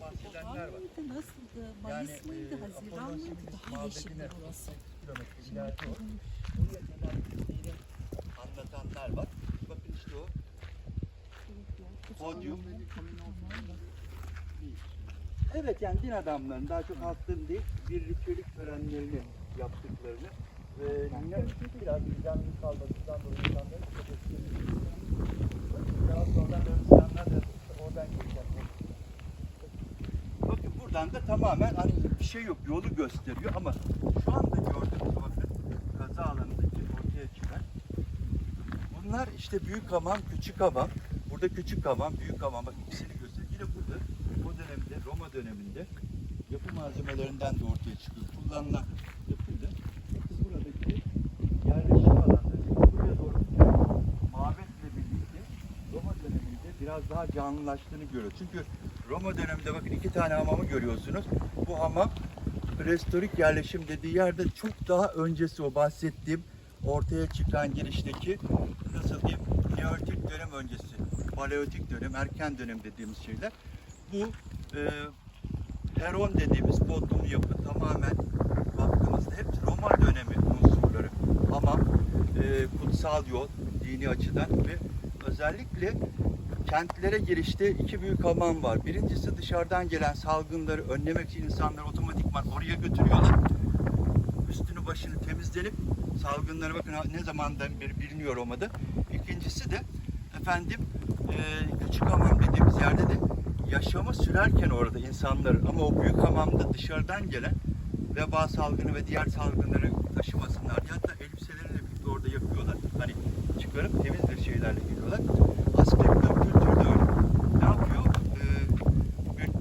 bahsedenler var. Mıydı, nasıldı? Mayıs mıydı, e, Haziran mıydı? Daha yeşildi burası. 8 kilometre ileride o. Buraya kadar gittiğini anlatanlar var. Bakın işte o podyum. Evet yani din adamlarının daha çok halkın değil bir ritüelik törenlerini yaptıklarını ve biraz düzenli kalmasından dolayı insanların çok etkileniyor. Daha sonra Hristiyanlar da oradan geçen. Bakın buradan da tamamen hani bir şey yok yolu gösteriyor ama şu anda gördüğünüz bakın kaza alanındaki ortaya çıkan bunlar işte büyük hamam, küçük hamam. Burada küçük hamam, büyük hamam bak ikisini gösteriyor. Yine burada o dönemde Roma döneminde yapı malzemelerinden de ortaya çıkıyor. Kullanılan yapıydı. Buradaki yerleşim alanları buraya doğru mabetle birlikte Roma döneminde biraz daha canlılaştığını görüyoruz. Çünkü Roma döneminde bakın iki tane hamamı görüyorsunuz. Bu hamam prehistorik yerleşim dediği yerde çok daha öncesi o bahsettiğim ortaya çıkan girişteki nasıl diyeyim Neolitik dönem öncesi, Paleolitik dönem, erken dönem dediğimiz şeyler. Bu e, Heron dediğimiz Bodrum yapı tamamen baktığımızda hep Roma dönemi unsurları. Hamam, e, kutsal yol dini açıdan ve özellikle kentlere girişte iki büyük hamam var. Birincisi dışarıdan gelen salgınları önlemek için insanları otomatikman oraya götürüyorlar. Üstünü başını temizlenip salgınları bakın ne zamandan beri biliniyor Roma'da. İkincisi de efendim e, küçük hamam dediğimiz yerde de yaşamı sürerken orada insanları ama o büyük hamamda dışarıdan gelen veba salgını ve diğer salgınları taşımasınlar hatta elbiselerini de birlikte orada yakıyorlar. Hani çıkarıp temiz bir şeylerle geliyorlar. Aztekler kültürü de öyle. Ne yapıyor? Ee, bugün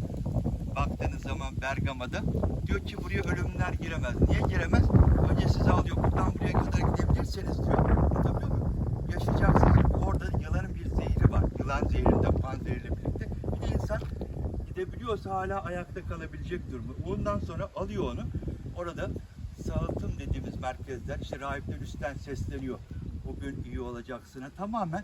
baktığınız zaman Bergama'da diyor ki buraya ölümler giremez. Niye giremez? Önce sizi alıyor. Buradan buraya kadar gidebilirseniz diyor. Anlatabiliyor muyum? Yaşayacaksınız. Orada yılanın bir zehri var. Yılan zehrinden pan zehriyle birlikte. Bir de insan gidebiliyorsa hala ayakta kalabilecek durumu. Ondan sonra alıyor onu. Orada sağıtım dediğimiz merkezler işte rahipler üstten sesleniyor. Bugün iyi olacaksına tamamen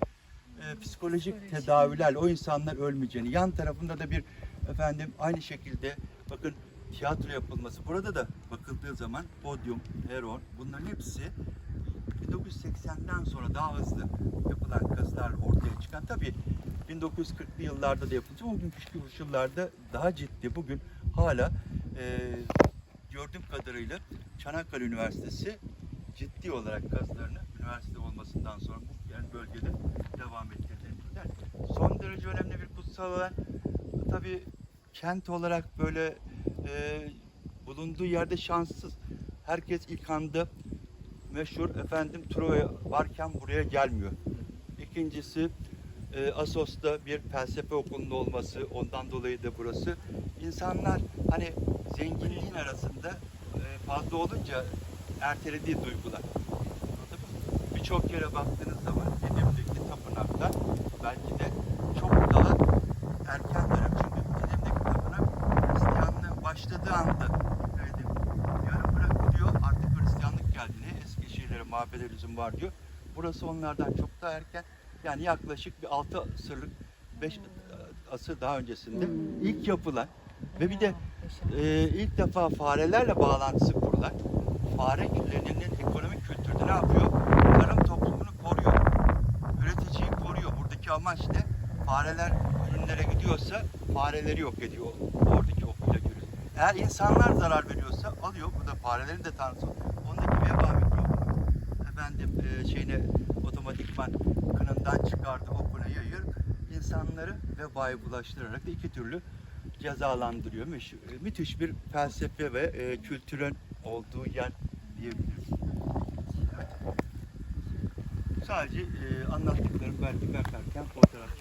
e, psikolojik tedavilerle o insanlar ölmeyeceğini. Yan tarafında da bir efendim aynı şekilde bakın tiyatro yapılması. Burada da bakıldığı zaman podyum, heron bunların hepsi 1980'den sonra daha hızlı yapılan kazılar ortaya çıkan. Tabii 1940'lı yıllarda da yapılacak ama bugünkü koşullarda daha ciddi. Bugün hala e, gördüğüm kadarıyla Çanakkale Üniversitesi ciddi olarak kazılarını üniversite olmasından sonra bu alan. Tabii kent olarak böyle e, bulunduğu yerde şanssız. Herkes ilk anda meşhur efendim Troya varken buraya gelmiyor. İkincisi e, Asos'ta bir felsefe okulunun olması ondan dolayı da burası. İnsanlar hani zenginliğin arasında e, fazla olunca ertelediği duygular. Birçok yere baktığınız zaman Didim'deki tapınaklar belki de çok daha şeylere mabede lüzum var diyor. Burası onlardan çok daha erken. Yani yaklaşık bir 6 asırlık 5 asır daha öncesinde ilk yapılan ve bir de e, ilk defa farelerle bağlantısı kurulan fare küllerinin ekonomik kültürde ne yapıyor? Tarım toplumunu koruyor. Üreticiyi koruyor. Buradaki amaç ne? Fareler ürünlere gidiyorsa fareleri yok ediyor. Oradaki okuyla görüyoruz. Eğer insanlar zarar veriyorsa alıyor. Burada farelerin de tanrısı. Efendim e, şeyine otomatikman kınından çıkardı okuna yayır. insanları vebayı bulaştırarak da iki türlü cezalandırıyor. Müş- Müthiş bir felsefe ve e, kültürün olduğu yer diyebiliriz. Sadece e, anlattıklarım belki bakarken fotoğraf çekmek.